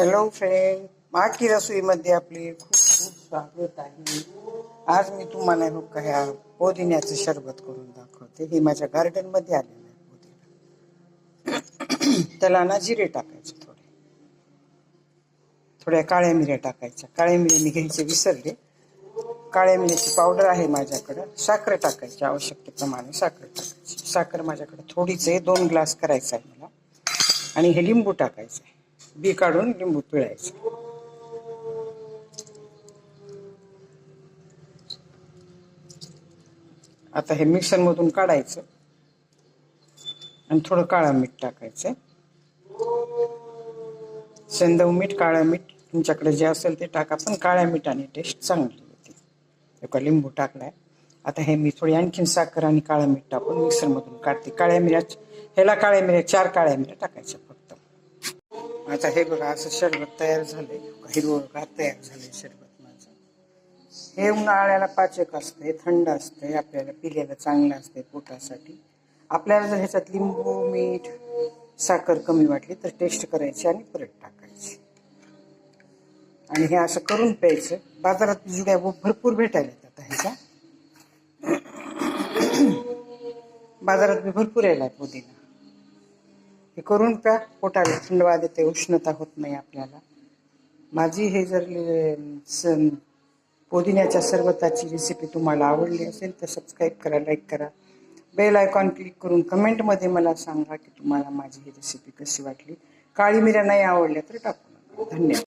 Hello friend माकी रसोईमध्ये आपले खूप खूप स्वागत आहे. आज मी तुम्हाला लोक ह्या पुदिन्याचं शरबत करून दाखवते. हे माझ्या गार्डनमध्ये आलेलं आहे पुदिना. त्याला ना जिरे टाकायचे थोडे. थोड्या काळ्या मिऱ्या टाकायच्या. काळ्या मिऱ्या मी घ्यायचे विसरले. काळ्या मिऱ्याची पावडर आहे माझ्याकडं. साखर टाकायची आवश्यकतेप्रमाणे साखर टाकायची. साखर माझ्याकडे थोडीच आहे. दोन ग्लास करायचा आहे मला. आणि हे लिंबू टाकायचं आहे. बी काढून लिंबू पिळायचं. आता हे मिक्सरमधून काढायचं. आणि थोडं काळं मीठ टाकायचं. सेंदव मीठ काळं मीठ तुमच्याकडे जे असेल ते टाका पण काळ्या मिठाने टेस्ट चांगली होती एका लिंबू टाकलाय. आता हे मी थोडी आणखीन साखर आणि काळा मीठ टाकून मिक्सरमधून काढते. काळ्या मिऱ्या ह्याला काळ्या मिऱ्या चार काळ्या मिऱ्या टाकायच्या. आता हे बघा असं शरबत तयार झालंय. हिरवं तयार झालंय शरबत माझं. हे उन्हाळ्याला पाचक असतं हे थंड असतंय आपल्याला पिल्याला चांगलं असतंय पोटासाठी. आपल्याला जर ह्याच्यात लिंबू मीठ साखर कमी वाटली तर टेस्ट करायची आणि परत टाकायची. आणि हे असं करून प्यायचं. बाजारात जुड्या भरपूर भेटायला येतात ह्याच्या. बाजारात भरपूर यायला पुदिना. हे करून प्या पोटाला थंडवा देते उष्णता होत नाही आपल्याला. माझी हे जर अं, पुदिन्याच्या सरबताची रेसिपी तुम्हाला आवडली असेल तर सबस्क्राईब करा लाईक करा. बेल आयकॉन क्लिक करून कमेंटमध्ये मला सांगा की तुम्हाला माझी ही रेसिपी कशी वाटली. काळी मिऱ्या नाही आवडल्या तर टाकू नका. धन्यवाद.